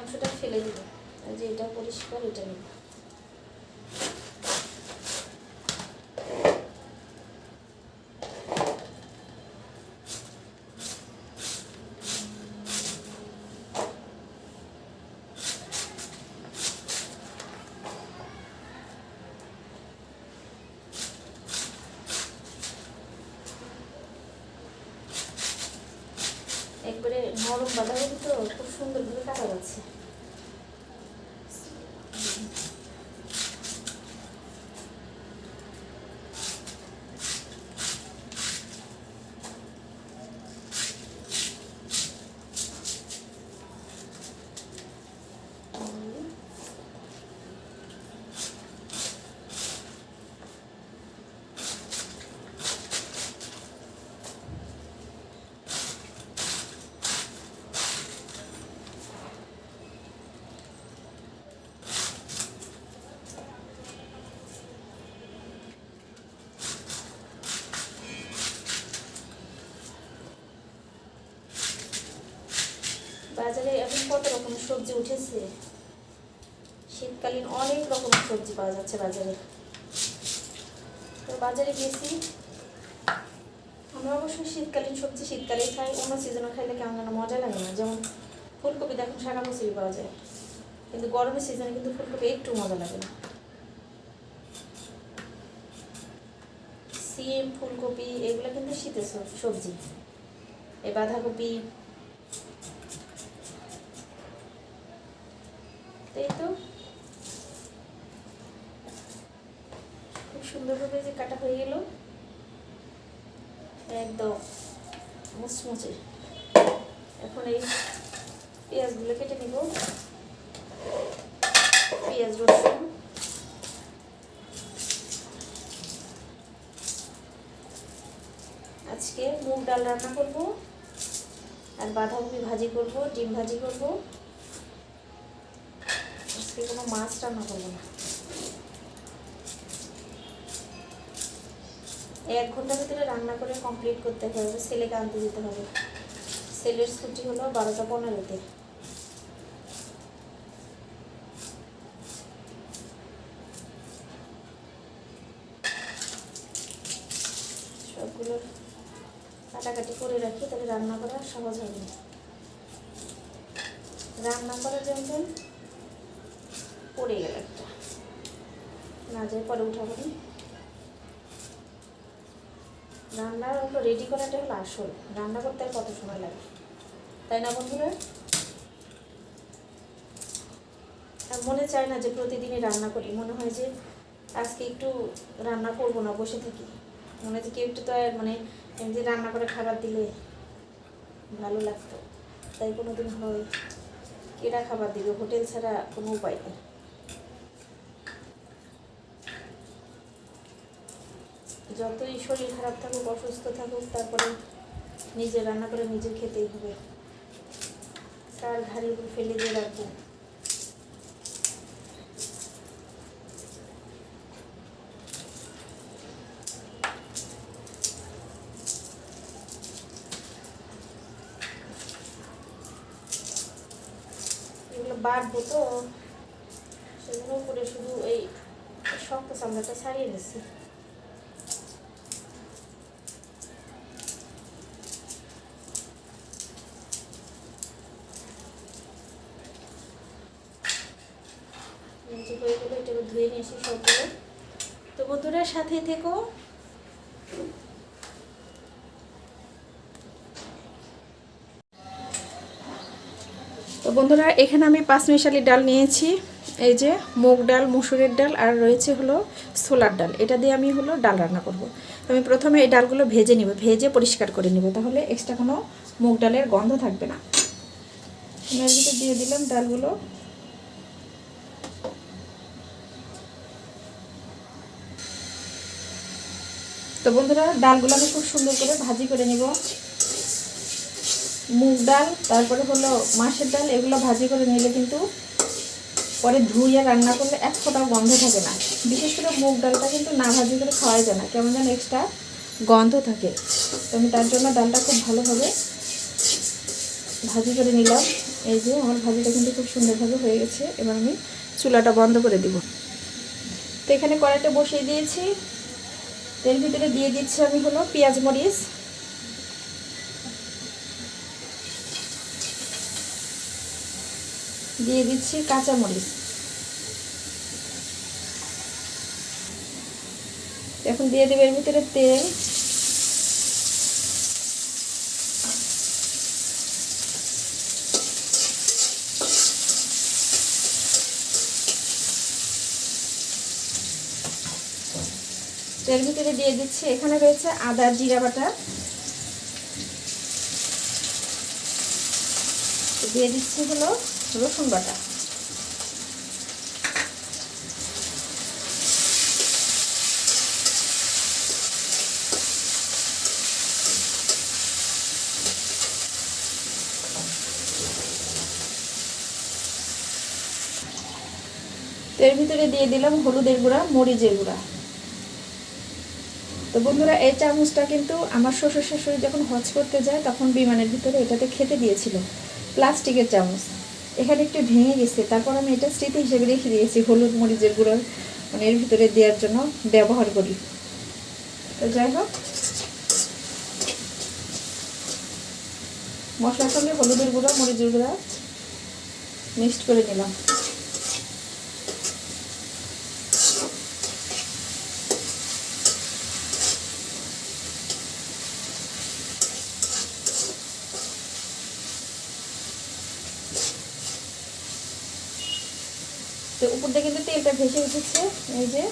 অংশটা ফেলে দিব। যে এটা পরিষ্কার এটা নেব। একবারে নরম বাঁধাকপি তো খুব সুন্দরভাবে কাটা যাচ্ছে বাজারে এখন কত রকমের সবজি উঠেছে। শীতকালীন অনেক রকমের সবজি পাওয়া যাচ্ছে বাজারে। তো বাজারে গেছি আমরা অবশ্যই শীতকালীন সবজি শীতকালেই খাই, অন্য সিজনে খাইলে কেমন যেন মজা লাগে না। যেমন ফুলকপি দেখুন সারা বছরই পাওয়া যায়। কিন্তু গরমের সিজনে কিন্তু ফুলকপি একটু মজা লাগে না। সিম, ফুলকপি, এগুলো কিন্তু শীতের সবজি। এই বাঁধাকপি এই তো খুব সুন্দরভাবে যে কাটা হয়ে গেল, একদম মুচমুচে। এখন এই পেঁয়াজগুলো কেটে নিব। পেঁয়াজ, রসুন। আজকে মুগ ডাল রান্না করব, আর বাঁধাকপি ভাজি করব, ডিম ভাজি করব। মাছ রান্না করব না। এক ঘণ্টার ভিতরে রান্না করে কমপ্লিট করতে হবে ছেলেকে আনতে যেতে হবে। ছেলের ছুটি হলো বারোটা পনেরোতে। সবগুলো কাটাকাটি করে রাখি, তাহলে রান্না করা সহজ হবে। রান্না করার জন্য পড়ে গেল একটা। না যায় পরে উঠাবো রান্না রেডি করাটা হলো আসল রান্না করতে কত সময় লাগে? তাই না, বন্ধুরা? মনে চায় না যে প্রতিদিনই রান্না করি। মনে হয় যে আজকে একটু রান্না করব না, বসে থাকি। মনে হয় যে কেউ একটু তো আর মানে এমনি রান্না করে খাবার দিলে ভালো লাগতো। তাই কোনো দিন হয় কেরা খাবার দিবে? হোটেল ছাড়া কোনো উপায় নেই। যতই শরীর খারাপ থাকুক, অসুস্থ থাকুক, তারপরে নিজে রান্না করে নিজে খেতেই হবে। তার ঘাড়ির উপর ফেলে দিয়ে রাখব। বাড়বো তো, সেগুলো করে শুধু এই শক্ত চামড়াটা ছাড়িয়ে নিচ্ছি এই যে হয়ে গেলো এটাকে ধুয়ে নিয়ে এসে সবগুলো। তো বন্ধুরা, সাথে থেকো। তো বন্ধুরা, এখানে আমি পাঁচমিশালি ডাল নিয়েছি। এই যে মুগ ডাল, মুসুরের ডাল, আর রয়েছে হলো ছোলার ডাল। এটা দিয়ে আমি হলো ডাল রান্না করব। আমি প্রথমে এই ডালগুলো ভেজে নিব, ভেজে পরিষ্কার করে নিব, তাহলে এক্সট্রা কোনো মুগ ডালের গন্ধ থাকবে না। আমি দিয়ে দিলাম ডালগুলো। তো বন্ধুরা, ডালগুলো আমি খুব সুন্দর করে ভাজি করে নিব। মুগ ডাল, তারপরে হলো মাছের ডাল, এগুলো ভাজি করে নিলে কিন্তু পরে ধুইয়ে রান্না করলে এক ফোঁটাও গন্ধ থাকে না। বিশেষ করে মুগ ডালটা কিন্তু না ভাজি করে খাওয়াই যায় না, কেমন যেন এক্সট্রা গন্ধ থাকে। তো আমি তার জন্য ডালটা খুব ভালোভাবে ভাজি করে নিলাম। এই যে আমার ভাজিটা কিন্তু খুব সুন্দরভাবে হয়ে গেছে, এবার আমি চুলাটা বন্ধ করে দিব। তো এখানে কড়াইটা বসিয়ে দিয়েছি। এর ভিতরে দিয়ে দিচ্ছি আমি হলো পেঁয়াজ মরিচ। দিয়ে দিচ্ছি কাঁচা মরিচ। এখন দিয়ে দেবে এর ভিতরে তেল। এর ভিতরে দিয়ে দিচ্ছি। এখানে রয়েছে আদা, জিরা বাটা। দিয়ে দিচ্ছি হলো রসুন বাটা। এর ভিতরে দিয়ে দিলাম হলুদের গুঁড়া, মরিচের গুঁড়া। তো বন্ধুরা, এই চামচটা কিন্তু আমার শ্বশুর শাশুড়ি যখন হজ করতে যায়, তখন বিমানের ভিতরে এটাতে খেতে দিয়েছিল, প্লাস্টিকের চামচ। এখানে একটু ভেঙে গেছে, তারপর আমি এটা স্মৃতি হিসেবে রেখে দিয়েছি, হলুদ মরিচের গুঁড়ো মানে এর ভিতরে দেওয়ার জন্য ব্যবহার করি। তো যাই হোক, মশলার সঙ্গে হলুদের গুঁড়ো, মরিচের গুঁড়া মিক্সড করে নিলাম। তো উপর দিয়ে কিন্তু তেলটা ভেসে উঠেছে। এই যে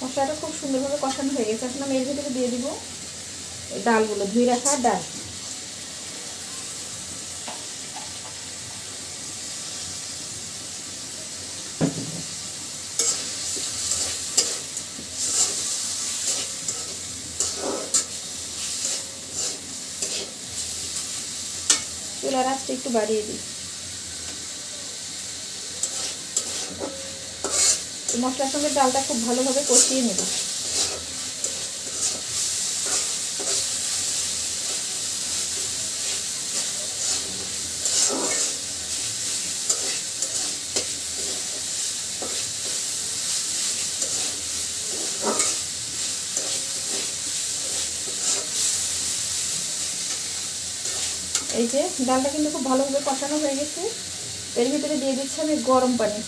মশলাটা খুব সুন্দরভাবে কষানো হয়ে গেছে। এখন আমি এর ভিতরে দিয়ে দিব ডালগুলো, ধুয়ে রাখা ডাল। চুলার আঁচটা একটু বাড়িয়ে দিই। মশলার সঙ্গে ডালটা খুব ভালোভাবে কষিয়ে নেব। এই যে ডালটা কিন্তু খুব ভালোভাবে কষানো হয়ে গেছে। এর ভিতরে দিয়ে দিচ্ছি আমি গরম পানি।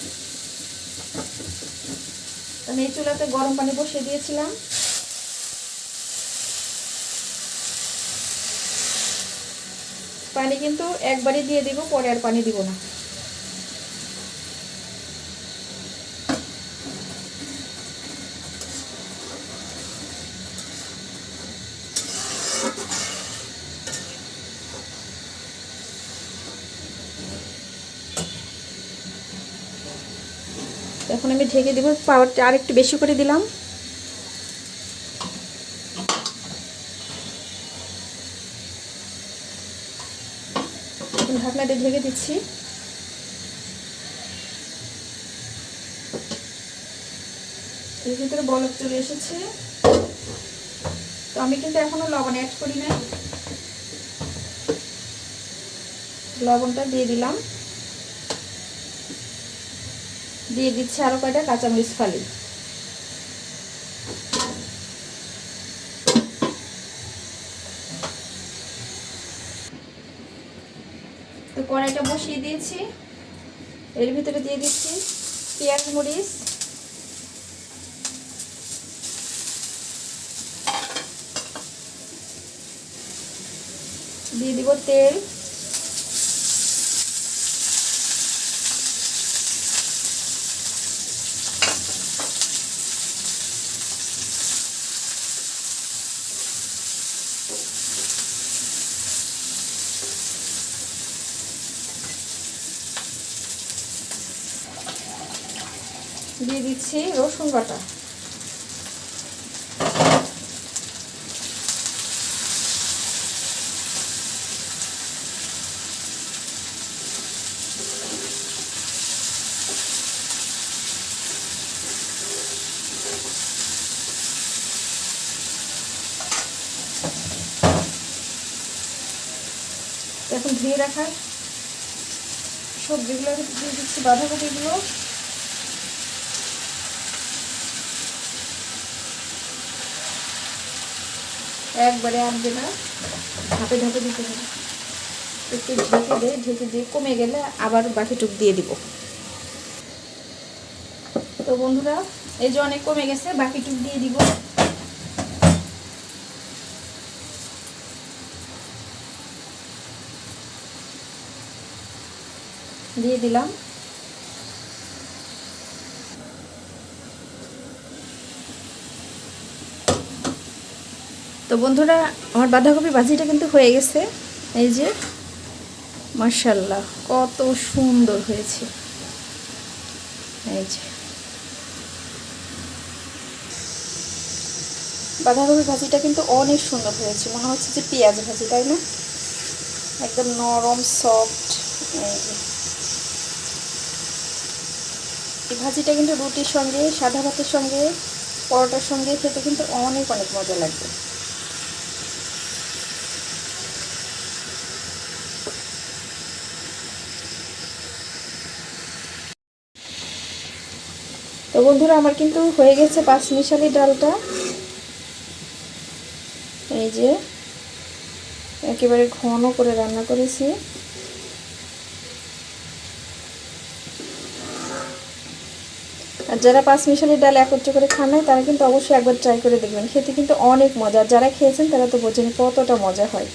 আমি এই চুলাতে গরম পানি বসে দিয়েছিলাম। পানি কিন্তু একবারই দিয়ে দিব, পরে আর পানি দিব না। এখন আমি ঢেকে দেবো, পাওয়ারটা আর একটু বেশি করে দিলাম। ঢাকনা দিয়ে ঢেকে দিচ্ছি। এর ভিতরে বলক চলে এসেছে। তো আমি কিন্তু এখনও লবণ অ্যাড করি নাই। লবণটা দিয়ে দিলাম। দিয়ে দিচ্ছি আরও কয়টা? কাঁচামরিচ ফালি। তো কড়াইটা বসিয়ে দিয়েছি। এর ভিতরে দিয়ে দিচ্ছি পেঁয়াজ মরিচ। দিয়ে দিব তেল। দিয়ে দিচ্ছি রসুন বাটা। এখন ধুয়ে রাখা সবজিগুলো দিয়ে দিচ্ছি বাঁধাকপিগুলো। একবারে আনবে না। ধাপে ধাপে দিতে হবে। একটু ঢেকে দিয়ে ঢেকে দিয়ে কমে গেলে আবার বাকিটুক দিয়ে দিব। তো বন্ধুরা, এই যে অনেক কমে গেছে বাকিটুক দিয়ে দিব। দিয়ে দিলাম। তো বন্ধুরা, আমার বাঁধাকপি ভাজিটা কিন্তু হয়ে গেছে। এই যে মার্শাল্লাহ কত সুন্দর হয়েছে। এই যে। বাঁধাকপি ভাজিটা কিন্তু অনেক সুন্দর হয়েছে। মনে হচ্ছে যে পেঁয়াজ ভাজি, তাই না? একদম নরম সফট এই যে। এই ভাজিটা কিন্তু রুটির সঙ্গে, সাদা ভাতের সঙ্গে, পরোটার সঙ্গে খেতে কিন্তু অনেক অনেক মজা লাগবে। তো বন্ধুরা, আমার কিন্তু হয়ে গেছে পাঁচ মিশালি ডালটা। এই যে, একেবারে ঘন করে রান্না করেছি। আর যারা পাঁচ মিশালি ডাল একত্র করে খান নাই, তারা কিন্তু অবশ্যই একবার ট্রাই করে দেখবেন। খেতে কিন্তু অনেক মজা। যারা খেয়েছেন, তারা তো বোঝেন কতটা মজা হয়।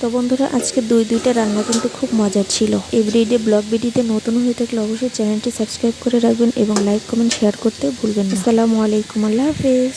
তো বন্ধুরা, আজকে দুই দুইটা রান্না কিন্তু খুব মজার ছিল। এভরিডে ব্লগ ভিডিওতে নতুন হয়ে থাকলে অবশ্যই চ্যানেলটি সাবস্ক্রাইব করে রাখবেন এবং লাইক কমেন্ট শেয়ার করতে ভুলবেন না। আসসালামু আলাইকুম, আল্লাহ হাফেজ।